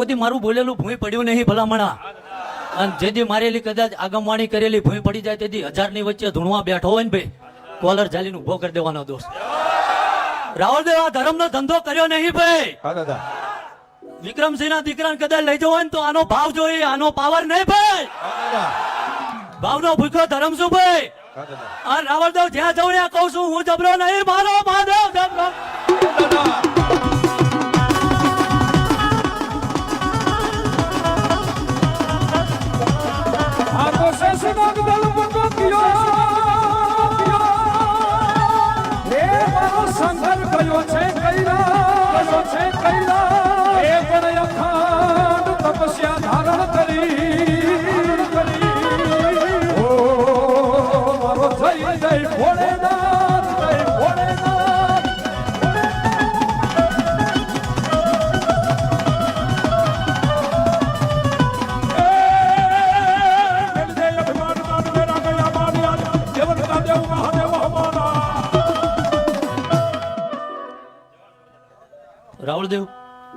કોઈ મારું બોલેલું ભૂમિ પડ્યું નહીં ભલામણા. અને જેથી મારેલી કદાચ આગમવાણી કરેલી ભૂમિ પડી જાય તેથી હજારની વચ્ચે ધૂણવા બેઠો હોય ને ભાઈ કોલર જાલીને ઊભો કરી દેવાનો દોસ્ત રાહુલ દેવ આ ધર્મનો ધંધો કર્યો નહીં ભાઈ. વિક્રમસિંહ ના દીકરાને કદાચ લઈ જવો ને તો આનો ભાવ જોઈએ આનો પાવર નહીં ભાઈ. ભાવનો ભૂખ્યો ધર્મ શું ભાઈ? રાવળ દેવ જ્યાં જવું ત્યાં કહું છું હું જબરો નહીં મારો મહાદેવ જબરો. સંઘર્ષ કયો છે રાવળ દેવ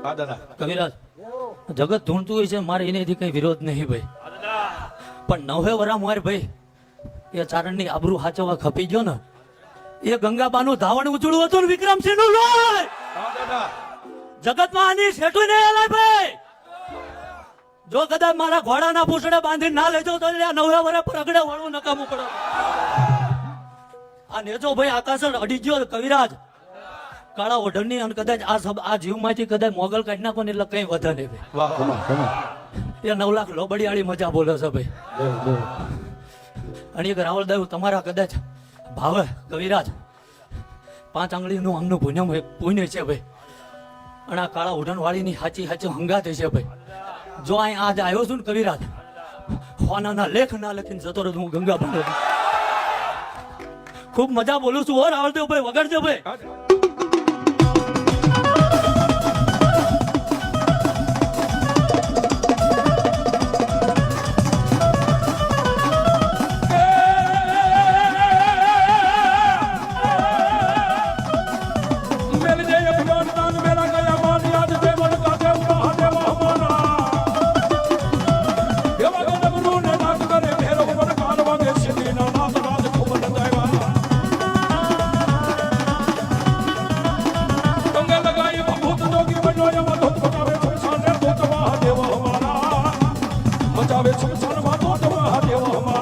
હા દાદા. કવિરાજ જગત ધૂણતું હોય છે મારે એનેથી કઈ વિરોધ નહીં ભાઈ. પણ નવે વરા મારે ભાઈ એ ચારણની આબરૂ હાચવા ખપી ગયો ને એ ગંગાબાનું ધાવણ ઉજળું હતું ને વિક્રમસિંહનું લોહી જગતમાં આની શેઠું નહીં હલાય ભાઈ. જો કદાચ મારા ઘોડાના પૂછડે બાંધીને ના લેજો તો આ નવે વરે પ્રગડે વળવું નકામું પડે. આ નેજો ભાઈ આકાશ અડી ગયો કવિરાજ કાળા ઓઢણની અને કદાચ આ સબ આ જીવમાંથી કદાચ મોગલ કાઢી નાખો ને એટલે કઈ વધે નહીં ભાઈ. એ નવ લાખ લોબડિયાળી મજા બોલે છે ભાઈ. અને એક રાવલ દેવ તમારા કદાચ ભાવે કવિરાજ. પાંચ આંગળીનું અંગનું પુણ્ય પુણ્ય છે ભાઈ. અને આ કાળા ઉડણવાળીની સાચી હાચી હંગાત છે ભાઈ. જો અહીં આજ આવ્યો છું ને કવિરાજ હોનાના લેખ ના લખીને જતો રહ્યો હું ગંગા ભણો ખૂબ મજા બોલું છું હો રાવળ દેવ ભાઈ વગર છે ભાઈ 他别慌